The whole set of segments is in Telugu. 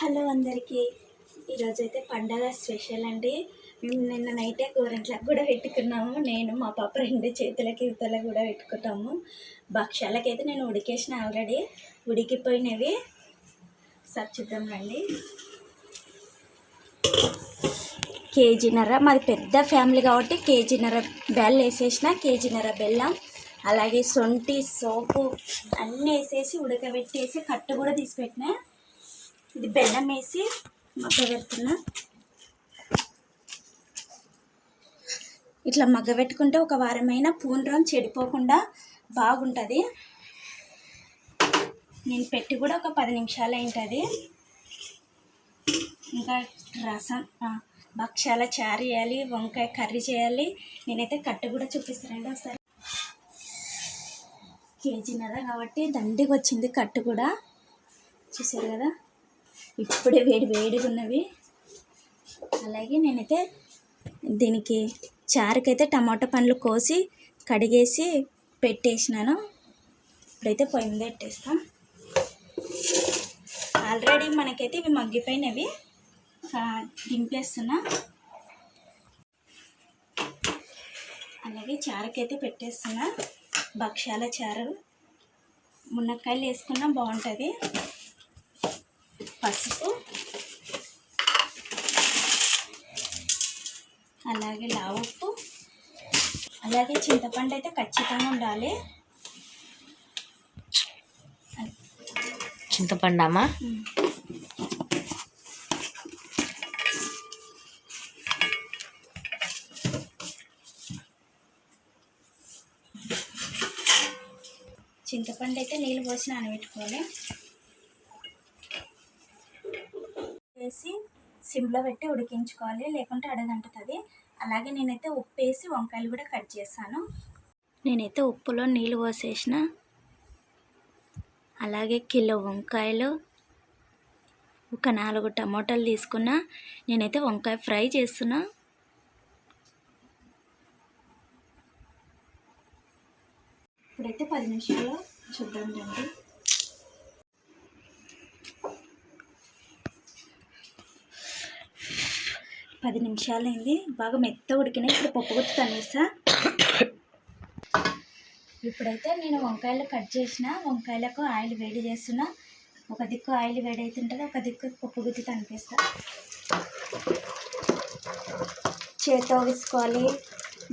హలో అందరికీ. ఈరోజు అయితే పండగ స్పెషల్ అండి. మేము నిన్న నైటే గోరంట్లకు కూడా పెట్టుకున్నాము. నేను మా పాప రెండు చేతులకి ఇవతల కూడా పెట్టుకుంటాము. భక్ష్యాలకైతే నేను ఉడికేసిన ఆల్రెడీ. ఉడికిపోయినవి. సార్ రండి. కేజీన్నర. మాది పెద్ద ఫ్యామిలీ కాబట్టి కేజీన్నర బెల్ వేసేసిన కేజీన్నర బెల్లం అలాగే సొంటి సోపు అన్నీ వేసేసి ఉడకబెట్టేసి కట్టు కూడా తీసిపెట్టినా ఇది బెల్లం వేసి మగ్గ పెడుతున్నా. ఇట్లా మగ్గ పెట్టుకుంటే ఒక వారమైన పూనరం చెడిపోకుండా బాగుంటుంది. నేను పెట్టి కూడా ఒక పది నిమిషాలు అయింటుంది. ఇంకా రసం భక్ష్యాల భక్షాల చారు చేయాలి వంకాయ కర్రీ చేయాలి. నేనైతే కట్టు కూడా చూపిస్తానండి ఒకసారి. కేజీన్నర కాబట్టి దండిగా వచ్చింది కట్టు కూడా. చూసారు కదా? ఇప్పుడే వేడి వేడిగా ఉన్నవి. అలాగే నేనైతే దీనికి చారుకైతే టమాటా పండ్లు కోసి కడిగేసి పెట్టేసినాను. ఇప్పుడైతే పొయ్యి మీద పెట్టేస్తాం. ఆల్రెడీ మనకైతే ఇవి మగ్గిపోయినవి. దింపేస్తున్నా. అలాగే చారుకైతే పెట్టేస్తున్నా. భక్ష్యాల చారు. మునక్కాయలు వేసుకున్నా బాగుంటుంది. పసుపు. అలాగే లావుప్పు అలాగే చింతపండు అయితే ఖచ్చితంగా ఉండాలి. చింతపండమ్మా ఉమ్. చింతపండు అయితే నీళ్ళు పోసి నానబెట్టుకోవాలి. వేసి సిమ్లో పెట్టి ఉడికించుకోవాలి లేకుంటే అడగంటుతుంది. అలాగే నేనైతే ఉప్పు వేసి వంకాయలు కూడా కట్ చేస్తాను. నేనైతే ఉప్పులో నీళ్ళు పోసేసిన. అలాగే కిలో వంకాయలు ఒక నాలుగు టమోటాలు తీసుకున్నా. నేనైతే వంకాయ ఫ్రై చేస్తున్నా. ఇప్పుడైతే పది నిమిషాలు చూద్దాం రండి. పది నిమిషాలైంది. బాగా మెత్త ఉడికినాయి. ఇప్పుడు పప్పు గుత్తి తనేసా ఇప్పుడైతే నేను వంకాయలు కట్ చేసిన. వంకాయలకు ఆయిల్ వేడి చేస్తున్నా. ఒక దిక్కు ఆయిల్ వేడి అవుతుంటుంది ఒక దిక్కు పప్పు గుత్తి తనిపిస్తా చేతో వేసుకోవాలి.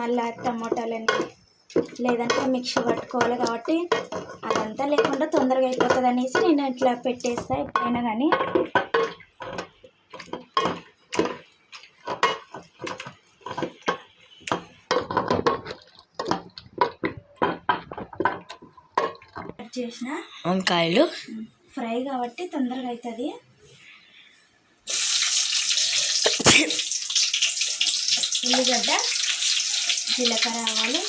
మళ్ళా టమోటాలని లేదంటే మిక్సీ పట్టుకోవాలి కాబట్టి అదంతా లేకుండా తొందరగా అయిపోతుంది అనేసి నేను ఇట్లా పెట్టేస్తా ఎప్పుడైనా కానీ. చేసిన వంకాయలు. ఫ్రై కాబట్టి తొందరగా అవుతుంది ఉల్లిగడ్డ జీలకర్ర ఆవాలు.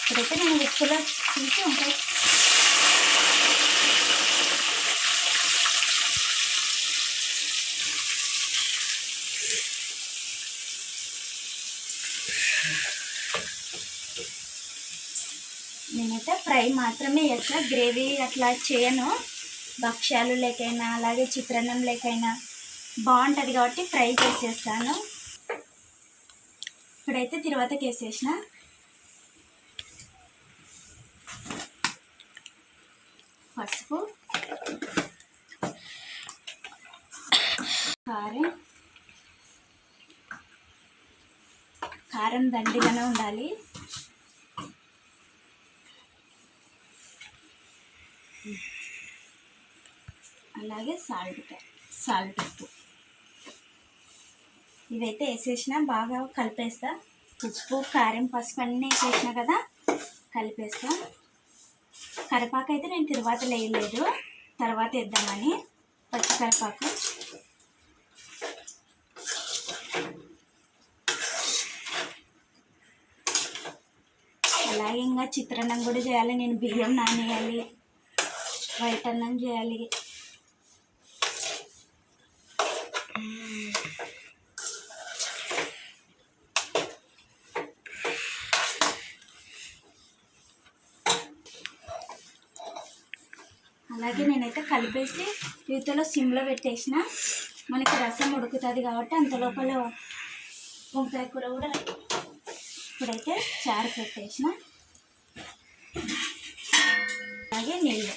ఇప్పుడైతే నేను ఉప్పులో తీసి ఉంటాయి నేనైతే ఫ్రై మాత్రమే చేస్తా. గ్రేవీ అట్లా చేయను. భక్ష్యాలు లేకైనా అలాగే చిత్రాన్నం లేకైనా బాగుంటుంది కాబట్టి ఫ్రై చేసేస్తాను. ఇప్పుడైతే తిరువాతకి వేసేసిన పసుపు కారం కారం దండిగానే ఉండాలి. అలాగే సాల్ట్ సాల్ట్ ఉప్పు. ఇవైతే వేసేసిన బాగా కలిపేస్తా. ఉప్పు కారం పసుపు అన్నీ వేసేసిన కదా కలిపేస్తా. కరిపాకు అయితే నేను తర్వాత వేయలేదు. తర్వాత వేద్దామని పచ్చి కరివేపాకు. చిత్రాన్నం కూడా చేయాలి నేను బియ్యం నానేయాలి వైట్ అన్నం చేయాలి. అలాగే నేనైతే కలిపేసి యూతలో సిమ్లో పెట్టేసిన. మనకి రసం ఉడుకుతుంది కాబట్టి అంత లోపల వంకాయ కూర కూడా ఇప్పుడైతే చారు పెట్టేసిన. నీళ్ళు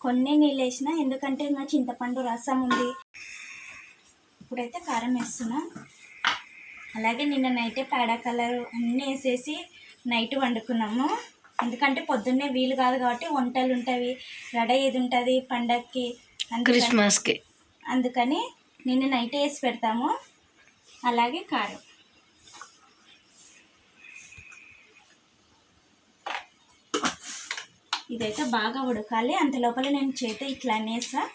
కొన్ని నీళ్ళు వేసిన ఎందుకంటే ఇంకా చింతపండు రసం ఉంది. ఇప్పుడైతే కారం వేస్తున్నా. అలాగే నిన్న నైటే పేడ కలర్ అన్నీ వేసేసి నైట్ వండుకున్నాము. ఎందుకంటే పొద్దున్నే వీలు కాదు కాబట్టి వంటలు ఉంటాయి. రెడీ ఏది ఉంటుంది పండగకి అందుకని క్రిస్మస్కి. అందుకని నిన్న నైట్ వేసి పెడతాము. అలాగే కారం. ఇదైతే బాగా ఉడకాలి. అంత లోపల నేను చేత ఇట్లా అనేసా.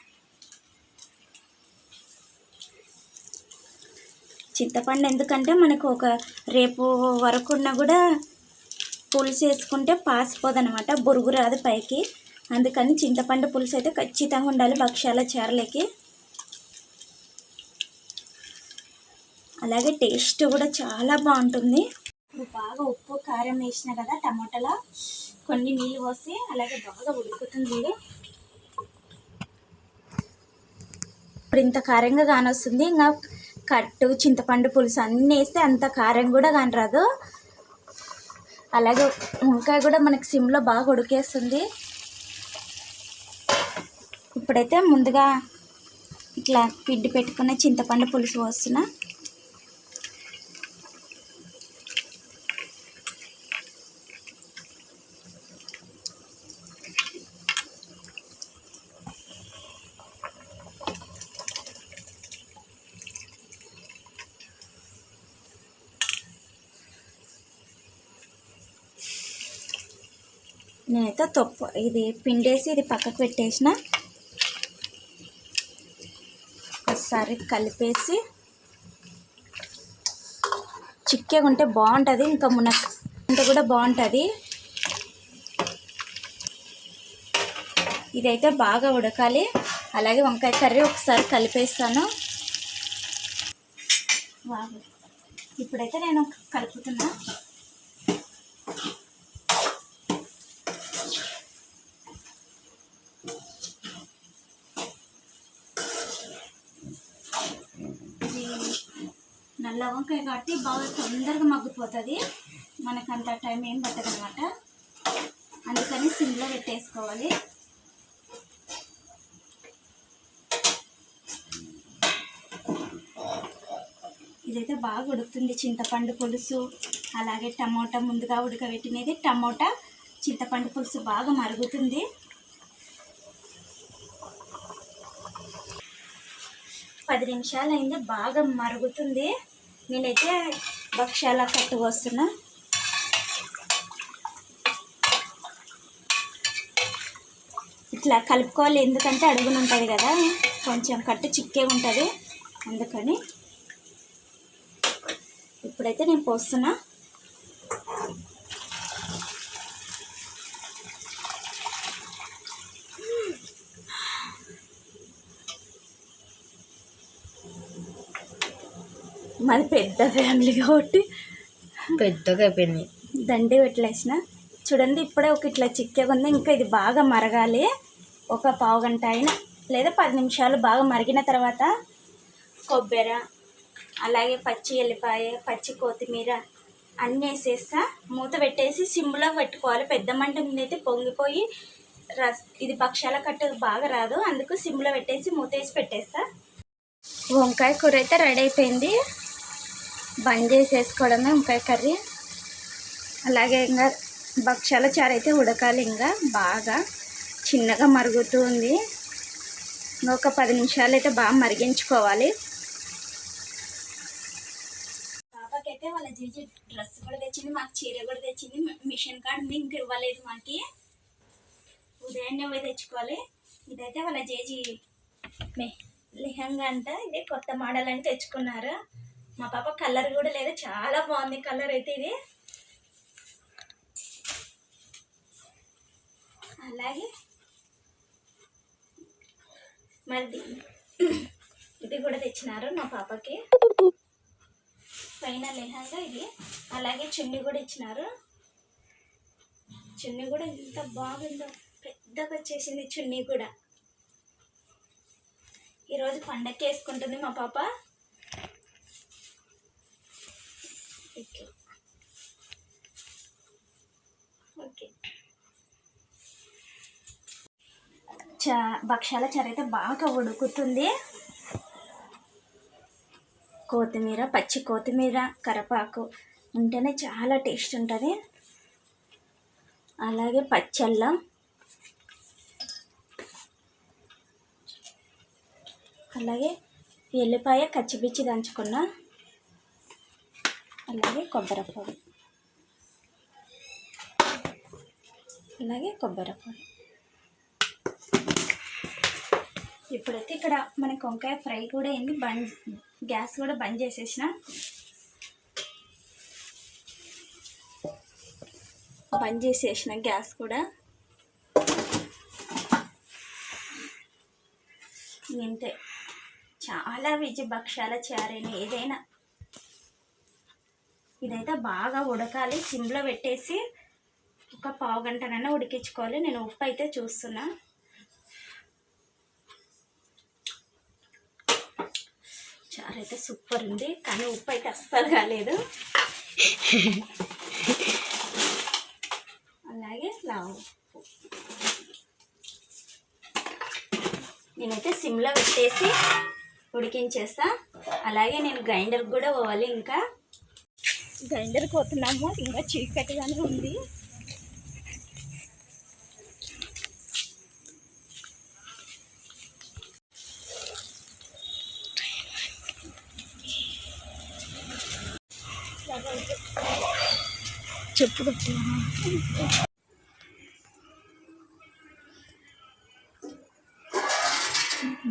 చింతపండు ఎందుకంటే మనకు ఒక రేపు వరకు ఉన్నా కూడా పులుసు వేసుకుంటే పాసిపోదనమాట. బురుగు రాదు పైకి. అందుకని చింతపండు పులుసు అయితే ఖచ్చితంగా ఉండాలి భక్ష్యాల చారులకి. అలాగే టేస్ట్ కూడా చాలా బాగుంటుంది. ఇప్పుడు బాగా ఉప్పు కారం వేసిన కదా టమాటాలో కొన్ని నీళ్ళు పోసి అలాగే బాగా ఉడుకుతుంది ఇప్పుడు ఇంత కారంగా కానొస్తుంది. ఇంకా కట్టు చింతపండు పులుసు అన్నీ వేస్తే అంత కారం కూడా కానరాదు. అలాగే వంకాయ కూడా మనకి సిమ్లో బాగా ఉడికేస్తుంది. ఇప్పుడైతే ముందుగా ఇట్లా పిండి పెట్టుకున్న చింతపండు పులుసు పోస్తున్నా. నేనైతే తొప్పు. ఇది పిండేసి ఇది పక్కకు పెట్టేసిన. ఒకసారి కలిపేసి చిక్కగా ఉంటే బాగుంటుంది. ఇంకా మునక్ కూడా బాగుంటుంది. ఇదైతే బాగా ఉడకాలి. అలాగే వంకాయ కర్రీ ఒకసారి కలిపేస్తాను. వావ్. ఇప్పుడైతే నేను కలుపుతున్నా. నల్ల వంకాయ కాబట్టి బాగా తొందరగా మగ్గిపోతుంది. మనకు అంత టైం ఏం పట్టదు అనమాట అందుకని సిమ్లో పెట్టేసుకోవాలి. ఇదైతే బాగా ఉడుకుతుంది చింతపండు పులుసు. అలాగే టమోటా ముందుగా ఉడకబెట్టినది టమోటా చింతపండు పులుసు బాగా మరుగుతుంది. పది నిమిషాలు అయింది బాగా మరుగుతుంది. నేనైతే భక్ష్యాల కట్టు వస్తున్నా ఇట్లా కలుపుకోవాలి ఎందుకంటే అడుగున ఉంటుంది కదా కొంచెం కట్టు చిక్కే ఉంటుంది. అందుకని ఇప్పుడైతే నేను పోస్తున్నా. మాది పెద్ద ఫ్యామిలీ కాబట్టి పెద్దగా అయిపోయింది. దండి పెట్టలేసిన. చూడండి ఇప్పుడే ఒక ఇట్లా చిక్కగా ఉంది. ఇంకా ఇది బాగా మరగాలి. ఒక పావు గంట అయినా లేదా పది నిమిషాలు బాగా మరిగిన తర్వాత కొబ్బరి అలాగే పచ్చి ఎల్లిపాయ పచ్చి కొత్తిమీర అన్నీ వేసేస్తా. మూత పెట్టేసి సిమ్లో పెట్టుకోవాలి. పెద్ద మంట మీద అయితే పొంగిపోయి రస్ ఇది పక్షాల కట్టు బాగా రాదు. అందుకు సిమ్లో పెట్టేసి మూత వేసి పెట్టేస్తా. వంకాయ కూర అయితే రెడీ అయిపోయింది. బంద్ చేసేసుకోవడమే వంకాయ కర్రీ. అలాగే ఇంకా భక్ష్యాల చారు అయితే ఉడకాలి ఇంకా బాగా. చిన్నగా మరుగుతూ ఉంది. ఒక పది నిమిషాలు అయితే బాగా మరిగించుకోవాలి. పాపకైతే వాళ్ళ జీజీ డ్రెస్ కూడా తెచ్చింది మాకు చీర కూడా తెచ్చింది. మిషన్ కార్డ్ ఇంక ఇవ్వలేదు మాకి. ఉదయాన్నే పోయి తెచ్చుకోవాలి. ఇదైతే వాళ్ళ జేజీ లెహంగా అంట ఇదే కొత్త మోడల్ అని తెచ్చుకున్నారు. మా పాప కలర్ కూడా లేదు చాలా బాగుంది కలర్ అయితే ఇది. అలాగే మరి ఇది కూడా తెచ్చినారు మా పాపకి. పైన లెహంగా ఇది. అలాగే చున్నీ కూడా ఇచ్చినారు. చున్నీ కూడా ఎంత బాగుందో పెద్దగా వచ్చేసింది చున్నీ కూడా. ఈరోజు పండక్కి వేసుకుంటుంది మా పాప. ఇట్లా ఓకే. చ భక్షాల చరైతే అయితే బాగా ఉడుకుతుంది. కొత్తిమీర పచ్చి కొత్తిమీర కరపాకు ఉంటేనే చాలా టేస్ట్ ఉంటుంది. అలాగే పచ్చళ్ళం. అలాగే ఎల్లిపాయ కచ్చిపిచ్చి దంచుకున్నా. అలాగే కొబ్బరి పొడి. అలాగే కొబ్బరి పొడి. ఇప్పుడైతే ఇక్కడ మనకి వంకాయ ఫ్రై కూడా అయింది. బంద్ గ్యాస్ కూడా బంద్ చేసేసిన. బంద్ చేసేసిన గ్యాస్ కూడా. ఇంతే. చాలా విజయ భక్షాల చారైన. ఏదైనా ఇదైతే బాగా ఉడకాలి. సిమ్లో పెట్టేసి ఒక పావు గంటనైనా ఉడికించుకోవాలి. నేను ఉప్పు అయితే చూస్తున్నా. చారు అయితే సూపర్ ఉంది. కానీ ఉప్పు అయితే అస్సలు కాలేదు. అలాగే లావు నేనైతే సిమ్లో పెట్టేసి ఉడికించేస్తా. అలాగే నేను గ్రైండర్కి కూడా పోవాలి ఇంకా. గ్రైండర్ కోతున్నాము. ఇంకా చీకటిగానే ఉంది. చెప్పు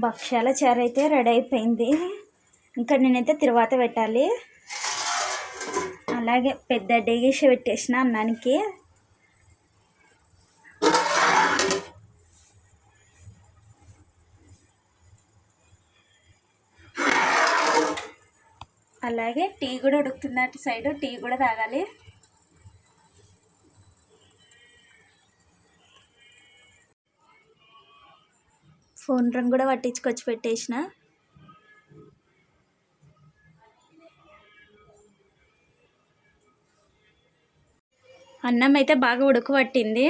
భక్ష్యాల చారు అయితే రెడీ అయిపోయింది. ఇంకా నేనైతే తిరువాత పెట్టాలి. అలాగే పెద్ద డేగేసి పెట్టేసిన అన్నానికి. అలాగే టీ కూడా ఉడుకుతున్న సైడ్ టీ కూడా తాగాలి. ఫోన్ రంగు కూడా పట్టించుకొచ్చి పెట్టేసిన. అన్నం అయితే బాగా ఉడకబట్టింది.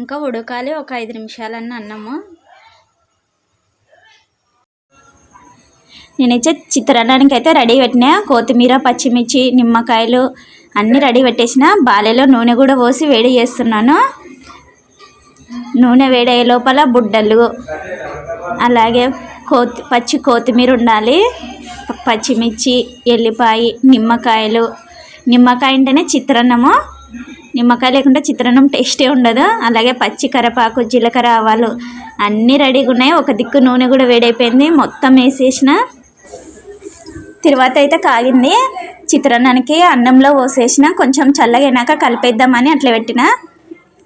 ఇంకా ఉడకాలి ఒక ఐదు నిమిషాలన్న అన్నము. నేనైతే చిత్రాన్నానికి అయితే రెడీ పెట్టినా. కొత్తిమీర పచ్చిమిర్చి నిమ్మకాయలు అన్నీ రెడీ పెట్టేసిన. బాలేలో నూనె కూడా పోసి వేడి చేస్తున్నాను. నూనె వేడయ్యే లోపల బుడ్డలు అలాగే కోతి పచ్చి కొత్తిమీర ఉండాలి. పచ్చిమిర్చి ఎల్లిపాయ నిమ్మకాయలు. నిమ్మకాయ అంటేనే చిత్రాన్నము. నిమ్మకాయ లేకుండా చిత్రాన్నం టేస్టే ఉండదు. అలాగే పచ్చి కరపాకు జీలకర్ర ఆవాలు అన్నీ రెడీగా ఉన్నాయి. ఒక దిక్కు నూనె కూడా వేడైపోయింది. మొత్తం వేసేసిన తర్వాత అయితే కాగింది. చిత్రాన్నానికి అన్నంలో పోసేసిన. కొంచెం చల్లగైనాక కలిపేద్దామని అట్లా పెట్టిన.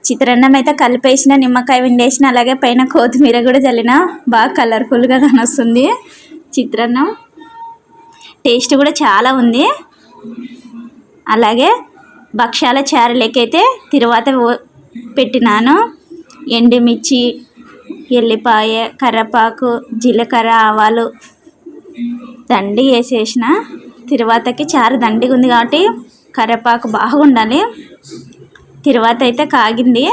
చిత్రాన్నం అయితే కలిపేసిన నిమ్మకాయ విండేసిన అలాగే పైన కొత్తిమీర కూడా చల్లిన బాగా కలర్ఫుల్గా కానొస్తుంది చిత్రాన్నం. టేస్ట్ కూడా చాలా ఉంది. అలాగే భక్ష్యాల చారులకైతే తిరువాత పెట్టినాను. ఎండుమిర్చి ఎల్లిపాయ కర్రపాకు జీలకర్ర ఆవాలు దండి వేసేసిన. తిరువాతకి చారు దండిగా ఉంది కాబట్టి కరివేపాకు బాగుండాలి. తిరువాత అయితే కాగింది.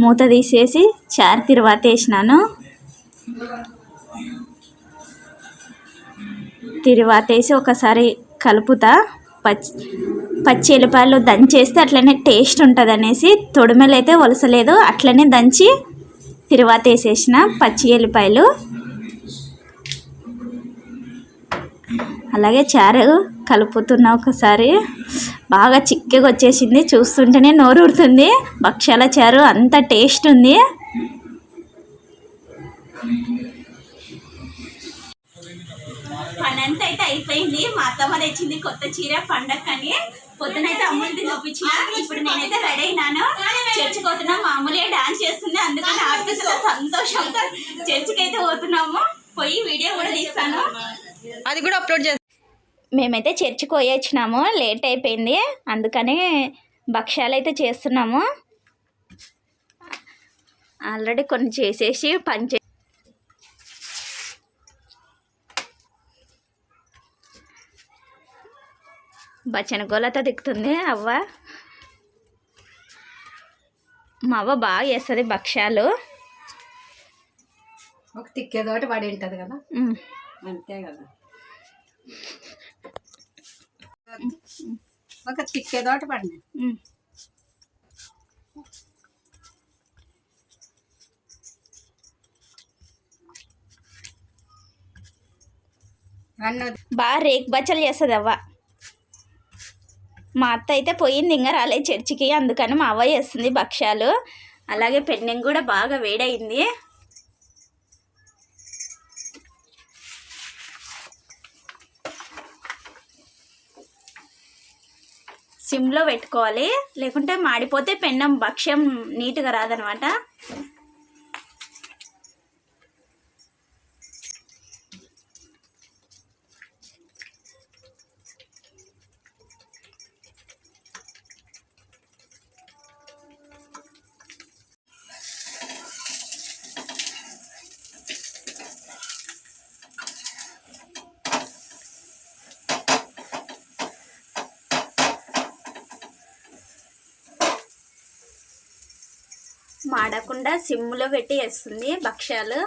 మూత తీసేసి చారు తిరువాత వేసినాను. తిరువాత వేసి ఒకసారి కలుపుతా. పచ్చి పచ్చి ఎల్లిపాయలు దంచేస్తే అట్లనే టేస్ట్ ఉంటుంది అనేసి తొడిమెలు అయితే వలసలేదు. అట్లనే దంచి తిరువాత వేసేసిన పచ్చి ఎల్లిపాయలు. అలాగే చారు కలుపుతున్నా ఒకసారి. బాగా చిక్కగా వచ్చేసింది చూస్తుంటేనే నోరు ఊరుతుంది భక్ష్యాల చారు అంత టేస్ట్ ఉంది. పని అంతా అయితే అయిపోయింది. మా అత్తమ్మ తెచ్చింది కొత్త చీర పండగని పొద్దునైతే అమ్ములది చూపించిన ఇప్పుడు నేనైతే రెడీ అయినాను. చర్చికి పోతున్నా. మామూలుగా డాన్స్ చేస్తుంది. అందుకని ఆర్టిస్టుల సంతోషంతో చర్చికి అయితే పోతున్నాము. పోయి వీడియో కూడా తీస్తాను. అది కూడా అప్లోడ్ చేస్తా మేమైతే చర్చికి పోయి వచ్చినాము లేట్ అయిపోయింది. అందుకని భక్ష్యాలు అయితే చేస్తున్నాము. ఆల్రెడీ కొన్ని చేసేసి పంచే బచ్చన గోలతో దిక్కుతుంది అవ్వ. మా అవ్వ బాగా చేస్తుంది భక్ష్యాలు. ఒక తిక్కేదోటి పడి ఉంటుంది కదా. అంతే కదా? ఒక తిక్కేదోటి ఉమ్. అన్న బాగా రేక్ బచ్చలు చేస్తుంది అవ్వ. మా అత్త అయితే పోయింది ఇంకా రాలేదు చర్చికి. అందుకని మా అవ్వ చేస్తుంది భక్ష్యాలు. అలాగే పెండింగ్ కూడా బాగా వేడయింది. సిమ్లో పెట్టుకోవాలి. లేకుంటే మాడిపోతే పెన్నం భక్ష్యం నీట్గా రాదనమాట. మాడకుండా సిమ్లో పెట్టి వేస్తుంది భక్ష్యాలు.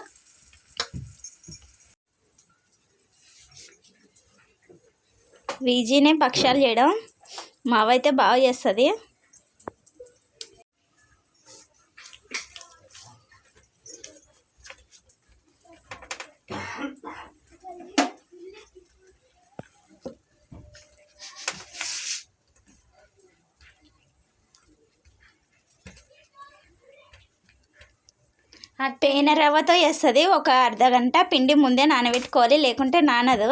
వీజీనే భక్ష్యాలు చేయడం. మావైతే బాగా చేస్తుంది. ఆ వేస్తుంది రవ్వతో చేస్తుంది? ఒక అర్ధ గంట పిండి ముందే నానబెట్టుకోవాలి లేకుంటే నానదు.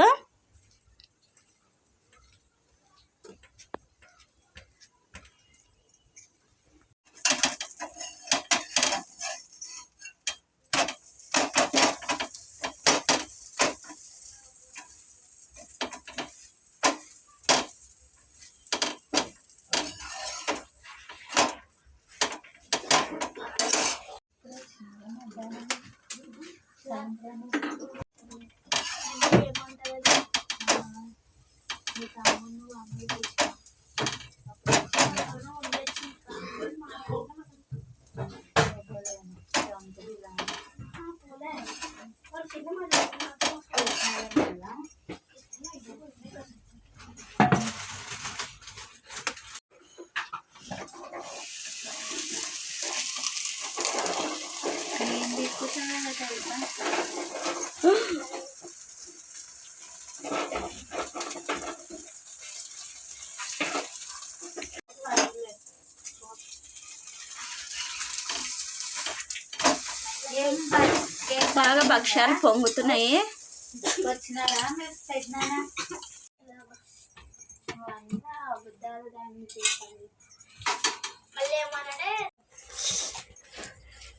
బాగా భక్ష్యాలు పొంగుతున్నాయి.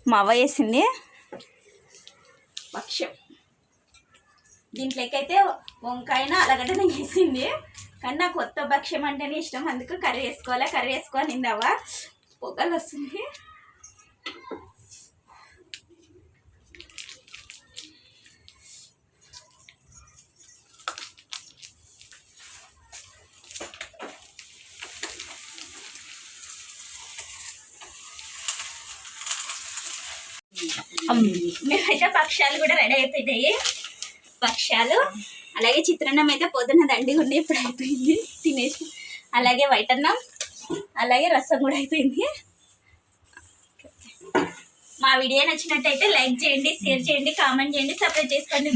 మా అవ్వ వేసింది భక్ష్యం దీంట్లోకైతే వంకాయన అలగడ్డన వేసింది కానీ నాకు కొత్త భక్ష్యం అంటేనే ఇష్టం. అందుకు కర్రీ వేసుకోవాలి? కర్రీ వేసుకోవాలి అవ్వ పొగలు వస్తుంది మేమైతే భక్ష్యాలు కూడా రెడీ అయిపోయినాయి. భక్ష్యాలు అలాగే చిత్రాన్నం అయితే పొద్దున దండిగా ఉండి ఇప్పుడు అయిపోయింది. తినేసి. అలాగే వైట్ అన్నం అలాగే రసం కూడా అయిపోయింది. మా వీడియో నచ్చినట్టయితే లైక్ చేయండి షేర్ చేయండి కామెంట్ చేయండి సబ్స్క్రైబ్ చేసుకోండి.